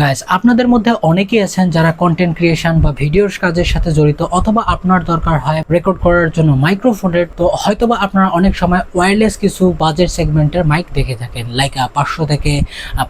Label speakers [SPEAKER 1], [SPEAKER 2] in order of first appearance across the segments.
[SPEAKER 1] Guys আপনাদের মধ্যে অনেকেই আছেন যারা কন্টেন্ট ক্রিয়েশন বা ভিডিওর কাজের সাথে জড়িত অথবা আপনার দরকার হয় রেকর্ড করার জন্য মাইক্রোফোনের তো হয়তোবা আপনারা অনেক সময় ওয়্যারলেস কিছু বাজেট সেগমেন্টের মাইক দেখে থাকেন লাইক পাঁচশো থেকে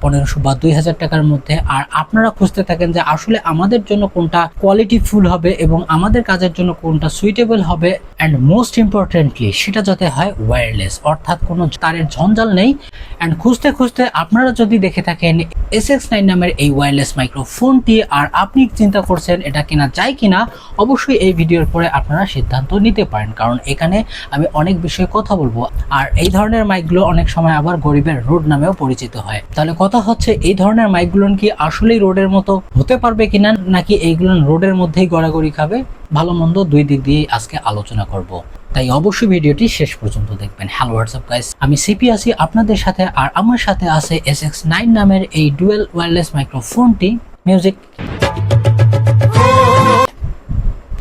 [SPEAKER 1] পনেরোশো বা দুই হাজার টাকার মধ্যে। আর আপনারা খুঁজতে থাকেন যে আসলে আমাদের জন্য কোনটা কোয়ালিটি ফুল হবে এবং আমাদের কাজের জন্য কোনটা সুইটেবল হবে অ্যান্ড মোস্ট ইম্পর্টেন্টলি সেটা যাতে হয় ওয়্যারলেস অর্থাৎ কোনো তারের ঝঞ্ঝাল নেই। অ্যান্ড খুঁজতে খুঁজতে আপনারা যদি দেখে থাকেন এস এক্স নাইন নামের এই ওয়্যারলেস মাইক্রোফোনটি আর আপনি চিন্তা করছেন এটা কেনা, যায় কিনা, অবশ্যই এই ভিডিওর পরে আপনারা সিদ্ধান্ত নিতে পারেন। কারণ এখানে আমি অনেক বিষয়ে কথা বলব। আর এই ধরনের মাইকগুলো অনেক সময় আবার গরিবের রোড নামেও পরিচিত হয়। তাহলে কথা হচ্ছে, এই ধরনের মাইকগুলো কি আসলেই রোডের মতো হতে পারবে কিনা, নাকি এইগুলো রোডের মধ্যেই গড়াগড়ি খাবে? ভালো মন্দ দুই দিক দিয়ে আজকে আলোচনা করব। তাই অবশ্যই ভিডিওটি শেষ পর্যন্ত দেখবেন। হ্যালো হোয়াটসঅ্যাপ গাইস আমি সিপি আসি আপনাদের সাথে আর আমার সাথে আছে এস এক্স নাইন নামের এই ডুয়েল ওয়্যারলেস মাইক্রোফোনটি মিউজিক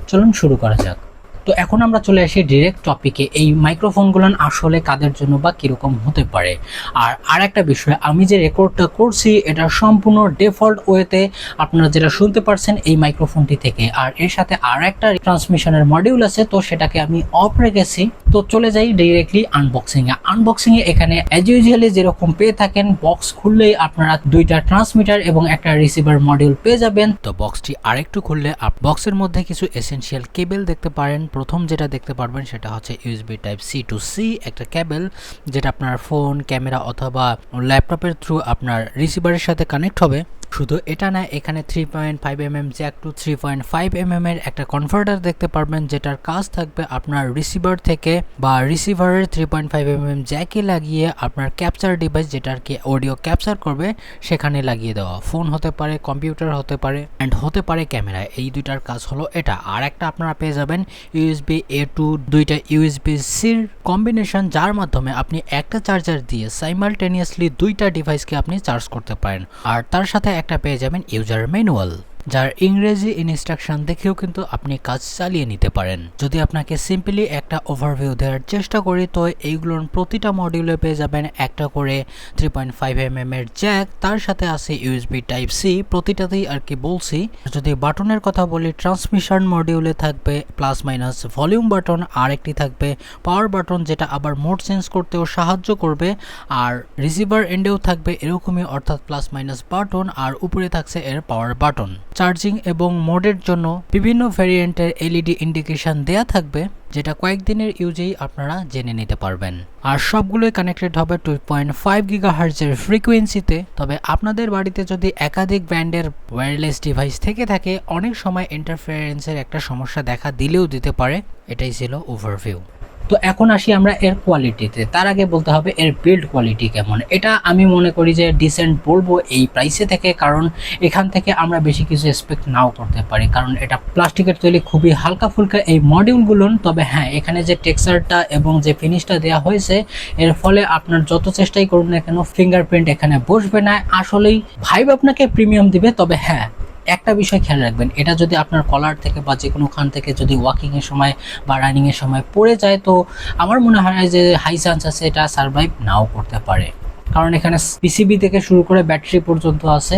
[SPEAKER 1] চলুন শুরু করা যাক। তো এখন আমরা চলে আসি ডিরেক্ট টপিকে এই মাইক্রোফোনগুলো আসলে কাদের জন্য বা কীরকম হতে পারে? আর আর একটা বিষয়, আমি যে রেকর্ডটা করছি, এটা সম্পূর্ণ ডিফল্ট ওয়েতে আপনারা যেটা শুনতে পারছেন এই মাইক্রোফোনটি থেকে। আর এর সাথে আর একটা ট্রান্সমিশনের মডিউল আছে, তো সেটাকে আমি অফ রেখেছি। তো চলে যাই ডিরেক্টলি আনবক্সিংয়ে আনবক্সিংয়ে এখানে অ্যাজ ইউজুয়ালি যেরকম পেয়ে থাকেন বক্স খুললেই আপনারা দুইটা ট্রান্সমিটার এবং একটা রিসিভার মডিউল পেয়ে যাবেন। তো বক্সটি আরেকটু খুললে বক্সের মধ্যে কিছু এসেনশিয়াল কেবল দেখতে পারেন। প্রথম যেটা দেখতে পারবেন সেটা হচ্ছে USB type C to C একটা ক্যাবেল যেটা আপনার ফোন ক্যামেরা অথবা ল্যাপটপের থ্রু আপনার রিসিভারের সাথে কানেক্ট হবে। শুধু এটা না, এখানে three point five M M jack to three point five M M এর একটা কনভার্টার দেখতে পারবেন, যেটার কাজ থাকবে আপনার রিসিভার থেকে বা রিসিভারের three point five M M জ্যাকে লাগিয়ে আপনার ক্যাপচার ডিভাইস যেটা আর কি অডিও ক্যাপচার করবে, সেখানে লাগিয়ে দেওয়া। ফোন হতে পারে কম্পিউটার হতে পারে অ্যান্ড হতে পারে ক্যামেরা এই দুইটার কাজ হলো এটা। আর একটা আপনারা পেয়ে যাবেন ইউএসবি এ টু দুইটা ইউএসবি সির কম্বিনেশন যার মাধ্যমে আপনি একটা চার্জার দিয়ে সাইমালটেনিয়াসলি দুইটা ডিভাইসকে আপনি চার্জ করতে পারেন। আর তার সাথে একটা পেয়ে যাবেন ইউজার ম্যানুয়াল। যার ইংরেজি ইনস্ট্রাকশন দেখেও কিন্তু আপনি কাজ চালিয়ে নিতে পারেন। যদি আপনাকে সিম্পলি একটা ওভারভিউ দেওয়ার চেষ্টা করি, তো এইগুলোর প্রতিটা মডিউলে পেয়ে যাবেন একটা করে three point five M M এর জ্যাক তার সাথে আছে ইউএসবি টাইপ সি প্রতিটাতেই আর কি বলছি। যদি বাটনের কথা বলি ট্রান্সমিশন মডিউলে থাকবে প্লাস মাইনাস ভলিউম বাটন আর একটি থাকবে পাওয়ার বাটন যেটা আবার মোড চেঞ্জ করতেও সাহায্য করবে। আর রিসিভার এন্ডেও থাকবে এরকমই, অর্থাৎ প্লাস মাইনাস বাটন আর উপরে থাকছে এর পাওয়ার বাটন চার্জিং এবং মোডের জন্য বিভিন্ন ভ্যারিয়েন্টের এলইডি ইন্ডিকেশন দেয়া থাকবে, যেটা কয়েকদিনের ইউজেই আপনারা জেনে নিতে পারবেন। আর সবগুলোই কানেক্টেড হবে টু পয়েন্ট ফাইভ গিগা হার্জের ফ্রিকোয়েন্সিতে। তবে আপনাদের বাড়িতে যদি একাধিক ব্র্যান্ডের ওয়্যারলেস ডিভাইস থেকে থাকে, অনেক সময় ইন্টারফারেন্সের একটা সমস্যা দেখা দিলেও দিতে পারে। এটাই ছিল ওভারভিউ তো এখন আসি আমরা এর কোয়ালিটিতে তার আগে বলতে হবে এর বিল্ড কোয়ালিটি কেমন। এটা আমি মনে করি যে ডিসেন্ট বলব এই প্রাইসে থেকে, কারণ এখান থেকে আমরা বেশি কিছু এক্সপেক্ট নাও করতে পারি। কারণ এটা প্লাস্টিকের তৈরি খুবই হালকা ফুলকা এই মডিউলগুলো তবে হ্যাঁ এখানে যে টেক্সচারটা এবং যে ফিনিশটা দেওয়া হয়েছে, এর ফলে আপনার যত চেষ্টাই করুন না কেন ফিঙ্গারপ্রিন্ট এখানে বসবে না। আসলেই ভাইব আপনাকে প্রিমিয়াম দিবে, তবে হ্যাঁ একটা বিষয় খেয়াল রাখবেন, এটা যদি আপনার কলার থেকে বা যে কোনো খান থেকে যদি ওয়াকিংয়ের সময় বা রানিংয়ের সময় পড়ে যায়, তো আমার মনে হয় যে হাই চান্স আছে এটা সার্ভাইভ নাও করতে পারে। কারণ এখানে পিসিবি থেকে শুরু করে ব্যাটারি পর্যন্ত আছে,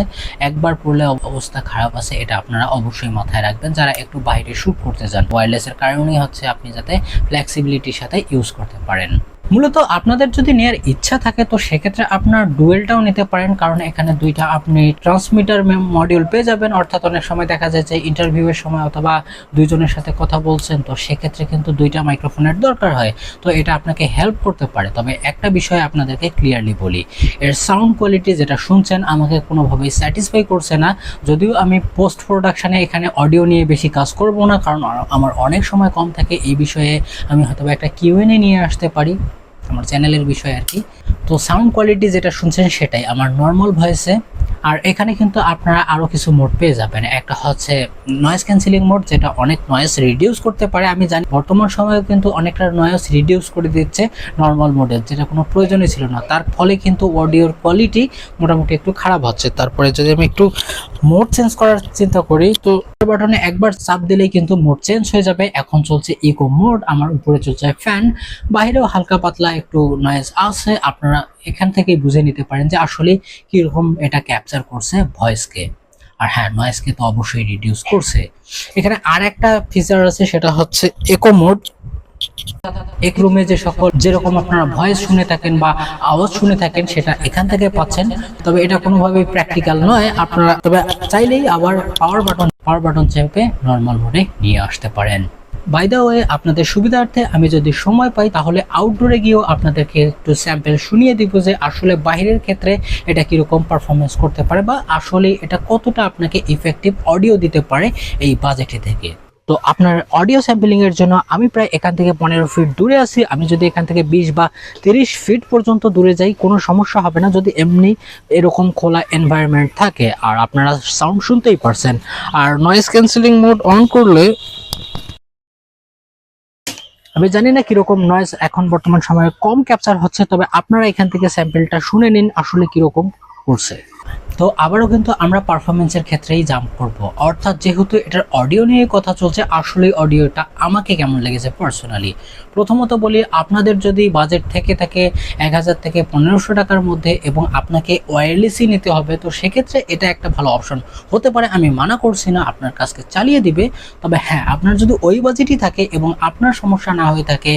[SPEAKER 1] একবার পড়লে অবস্থা খারাপ আছে, এটা আপনারা অবশ্যই মাথায় রাখবেন। যারা একটু বাইরে শ্যুট করতে যান ওয়্যারলেসের কারণেই হচ্ছে আপনি যাতে ফ্লেক্সিবিলিটির সাথে ইউজ করতে পারেন। মূলত আপনাদের যদি নেওয়ার ইচ্ছা থাকে, তো সেক্ষেত্রে আপনার ডুয়েলটাও নিতে পারেন। কারণ এখানে দুইটা আপনি ট্রান্সমিটার মডিউল পেয়ে যাবেন। অর্থাৎ অনেক সময় দেখা যায় যে ইন্টারভিউয়ের সময় অথবা দুইজনের সাথে কথা বলছেন, তো সেক্ষেত্রে কিন্তু দুইটা মাইক্রোফোনের দরকার হয়। তো এটা আপনাকে হেল্প করতে পারে। তবে একটা বিষয় আপনাদেরকে ক্লিয়ারলি বলি, এর সাউন্ড কোয়ালিটি যেটা শুনছেন, আমাকে কোনোভাবেই স্যাটিসফাই করছে না। যদিও আমি পোস্ট প্রোডাকশানে এখানে অডিও নিয়ে বেশি কাজ করব না, কারণ আমার অনেক সময় কম থাকে। এই বিষয়ে আমি হয়তো একটা কিউএনএ নিয়ে আসতে পারি। আমার চ্যানেলের বিষয় আর কি। তো সাউন্ড কোয়ালিটি যেটা শুনছেন সেটাই। আমার নর্মাল ভয়েসে আর এখানে কিন্তু আপনারা আরও কিছু মোড পেয়ে যাবেন। একটা হচ্ছে নয়েজ ক্যান্সেলিং মোড যেটা অনেক নয়েজ রিডিউস করতে পারে। আমি জানি বর্তমান সময়ে কিন্তু অনেকটা নয়েজ রিডিউস করে দিচ্ছে নর্মাল মোডের যেটা কোনো প্রয়োজনই ছিল না। তার ফলে কিন্তু অডিওর কোয়ালিটি মোটামুটি একটু খারাপ হচ্ছে। তারপরে যদি আমি একটু মোড চেঞ্জ করার চিন্তা করি, তো বাটনে একবার চাপ দিলেই কিন্তু মোড চেঞ্জ হয়ে যাবে। এখন চলছে ইকো মোড আমার উপরে চলছে ফ্যান বাইরেও হালকা পাতলা একটু নয়েজ আছে আপনারা এখান থেকে বুঝে নিতে পারেন যে আসলে কীরকম এটা ক্যাপচার করছে ভয়েসকে আর হ্যাঁ নয়েজকে তো অবশ্যই রিডিউস করছে। এখানে আর একটা ফিচার আছে, সেটা হচ্ছে একো মোড এক রুমে যে সকল, যেরকম আপনারা ভয়েস শুনে থাকেন বা আওয়াজ শুনে থাকেন, সেটা এখান থেকে পাচ্ছেন। তবে এটা কোনোভাবেই প্র্যাকটিক্যাল নয়। আপনারা তবে চাইলেই আবার পাওয়ার বাটন পাওয়ার বাটন চেপে নর্মাল মোডে নিয়ে আসতে পারেন। বাই ওয়ে আপনাদের সুবিধার্থে আমি যদি সময় পাই, তাহলে আউটডোরে গিয়েও আপনাদেরকে একটু স্যাম্পেল শুনিয়ে দিব যে আসলে বাইরের ক্ষেত্রে এটা কীরকম পারফরমেন্স করতে পারে বা আসলে এটা কতটা আপনাকে ইফেক্টিভ অডিও দিতে পারে এই বাজেটে থেকে। তো আপনার অডিও স্যাম্পলিং এর জন্য আমি প্রায় এখান থেকে পনেরো ফিট দূরে আছি। আমি যদি এখান থেকে বিশ বা তিরিশ ফিট পর্যন্ত দূরে যাই, কোনো সমস্যা হবে না। যদি এমনি এরকম খোলা এনভায়রনমেন্ট থাকে, আর আপনারা সাউন্ড শুনতেই পারছেন। আর নয়েজ ক্যান্সেলিং মোড অন করলে আমি জানি না কীরকম নয়েজ এখন বর্তমান সময়ে কম ক্যাপচার হচ্ছে, তবে আপনারা এখান থেকে স্যাম্পেলটা শুনে নিন আসলে কীরকম করছে। তো আবারও কিন্তু আমরা পারফরমেন্সের ক্ষেত্রেই জাম্প করব। অর্থাৎ যেহেতু এটার অডিও নিয়ে কথা চলছে আসলে অডিওটা আমাকে কেমন লেগেছে পার্সোনালি প্রথমত বলি, আপনাদের যদি বাজেট থেকে থাকে এক হাজার থেকে পনেরোশো টাকার মধ্যে এবং আপনাকে ওয়্যারলেসই নিতে হবে, তো সেক্ষেত্রে এটা একটা ভালো অপশন হতে পারে আমি মানা করছি না, আপনার কাজকে চালিয়ে দিবে, তবে হ্যাঁ আপনার যদি ওই বাজেটই থাকে এবং আপনার সমস্যা না হয়ে থাকে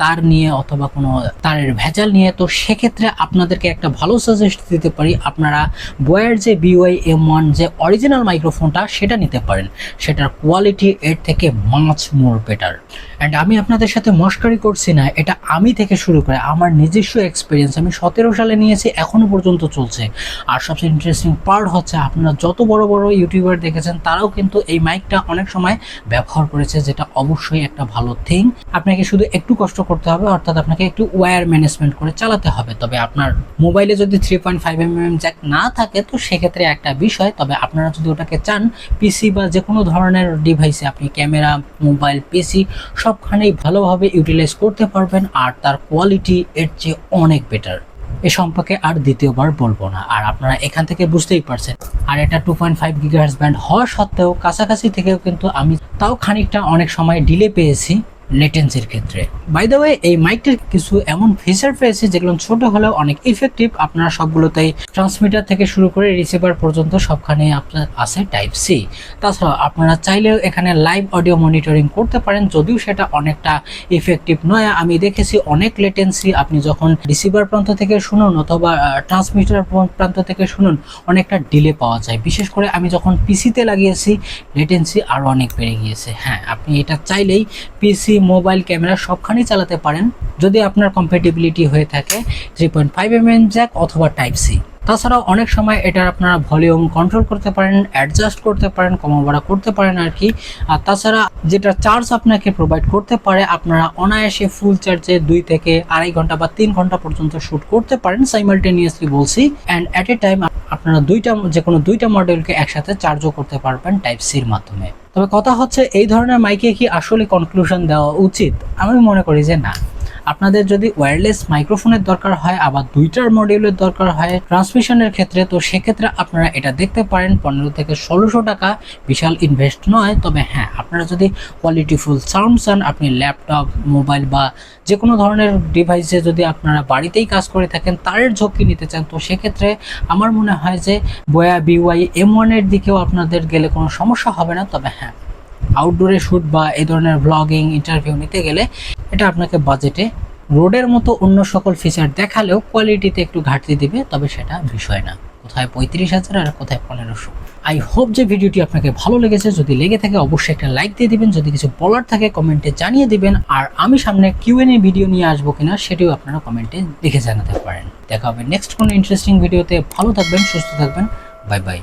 [SPEAKER 1] তার নিয়ে অথবা কোনো তারের ভেজাল নিয়ে, তো সেক্ষেত্রে আপনাদেরকে একটা ভালো সাজেস্ট দিতে পারি। আপনারা বয়ের যে বিওয়াই এম ওয়ান যে অরিজিনাল মাইক্রোফোনটা সেটা নিতে পারেন। সেটার কোয়ালিটি এর থেকে মাছ মোর বেটার অ্যান্ড আমি আপনাদের সাথে মস্কারি করছি না, এটা আমি থেকে শুরু করে আমার নিজস্ব এক্সপিরিয়েন্স আমি সতেরো সালে নিয়েছি, এখনও পর্যন্ত চলছে। আর সবচেয়ে ইন্টারেস্টিং পার্ট হচ্ছে, আপনারা যত বড় বড় ইউটিউবার দেখেছেন, তারাও কিন্তু এই মাইকটা অনেক সময় ব্যবহার করেছে, যেটা অবশ্যই একটা ভালো থিং আপনাকে শুধু একটু কষ্ট করতে হবে, অর্থাৎ আপনাকে একটু ওয়্যার ম্যানেজমেন্ট করে চালাতে হবে। তবে আপনার মোবাইলে যদি three point five M M jack না থাকে, তো সেক্ষেত্রে একটা বিষয়, তবে আপনারা যদি ওটাকে চান পিসি বা যে কোনো ধরনের ডিভাইসে আপনি ক্যামেরা মোবাইল পিসি সবখানেই ভালোভাবে ইউটিলাইজ করতে পারবেন আর তার কোয়ালিটি এর চেয়ে অনেক বেটার এ সম্পর্কে আর দ্বিতীয়বার বলব না। আর আপনারা এখান থেকে বুঝতেই পারছেন। আর এটা two point five gigahertz band হওয়া সত্ত্বেও কাছাকাছি থেকেও কিন্তু আমি তাও খানিকটা অনেক সময় ডিলে পেয়েছি। লেটেন্সির ক্ষেত্রে। বাই দ্য ওয়ে এই মাইকটির কিছু এমন ফিচার পেয়েছে যেগুলো ছোট হলেও অনেক ইফেক্টিভ আপনারা সবগুলোতেই ট্রান্সমিটার থেকে শুরু করে রিসিভার পর্যন্ত সবখানে আপনার আছে টাইপ সি তাছাড়া আপনারা চাইলেও এখানে লাইভ অডিও মনিটরিং করতে পারেন, যদিও সেটা অনেকটা ইফেক্টিভ নয়। আমি দেখেছি অনেক লেটেন্সি আপনি যখন রিসিভার প্রান্ত থেকে শুনুন অথবা ট্রান্সমিটার প্রান্ত থেকে শুনুন, অনেকটা ডিলে পাওয়া যায়। বিশেষ করে আমি যখন পিসিতে লাগিয়েছি লেটেন্সি আরও অনেক বেড়ে গিয়েছে। হ্যাঁ আপনি এটা চাইলেই পিসি মোবাইল ক্যামেরা সবখানেই চালাতে পারেন যদি আপনার কম্পেটিবিলিটি হয়ে থাকে three point five M M jack অথবা টাইপ সি তাছাড়াও অনেক সময় এটার আপনারা ভলিউম কন্ট্রোল করতে পারেন অ্যাডজাস্ট করতে পারেন কমা বাড়া করতে পারেন আর কি। আর তাছাড়া যেটা চার্জ আপনাকে প্রোভাইড করতে পারে, আপনারা অনায়াসে ফুল চার্জে দুই থেকে আড়াই ঘণ্টা বা তিন ঘণ্টা পর্যন্ত শ্যুট করতে পারেন সাইমালটেনিয়াসলি বলছি। অ্যান্ড অ্যাট এ টাইম আপনারা দুইটা যে কোনো দুইটা মডেলকে একসাথে চার্জও করতে পারবেন টাইপ সির মাধ্যমে। তবে কথা হচ্ছে, এই ধরনের মাইকে কি আসলে কনক্লুশন দেওয়া উচিত? আমি মনে করি যে না। আপনাদের যদি ওয়্যারলেস মাইক্রোফোনের দরকার হয়, আবার দুইটার মডিউলের দরকার হয় ট্রান্সমিশনের ক্ষেত্রে, তো সেক্ষেত্রে আপনারা এটা দেখতে পারেন, পনেরো থেকে ষোলোশো টাকা বিশাল ইনভেস্ট নয়। তবে হ্যাঁ আপনারা যদি কোয়ালিটিফুল সাউন্ড চান, আপনি ল্যাপটপ মোবাইল বা যে কোনো ধরনের ডিভাইসে যদি আপনারা বাড়িতেই কাজ করে থাকেন, তারের ঝক্কি নিতে চান, তো সেক্ষেত্রে আমার মনে হয় যে বয়া বিওয়াই এম ওয়ানের দিকেও আপনাদের গেলে কোনো সমস্যা হবে না। তবে হ্যাঁ আউটডোরে শ্যুট বা এই ধরনের ব্লগিং ইন্টারভিউ নিতে গেলে এটা আপনাকে বাজেটে রোডের মতো অন্য সকল ফিচার দেখালেও কোয়ালিটিতে একটু ঘাটতি দিবে, তবে সেটা বিষয় না। কোথায় পঁয়ত্রিশ হাজার আর কোথায় পনেরোশো। আই হোপ যে ভিডিওটি আপনাকে ভালো লেগেছে। যদি লেগে থাকে, অবশ্যই একটা লাইক দিয়ে দিবেন। যদি কিছু বলার থাকে কমেন্টে জানিয়ে দিবেন। আর আমি সামনে কিউএনএ ভিডিও নিয়ে আসব কিনা, সেটিও আপনারা কমেন্টে লিখে জানাতে পারেন। দেখা হবে নেক্সট কোনো ইন্টারেস্টিং ভিডিওতে ভালো থাকবেন, সুস্থ থাকবেন। Bye bye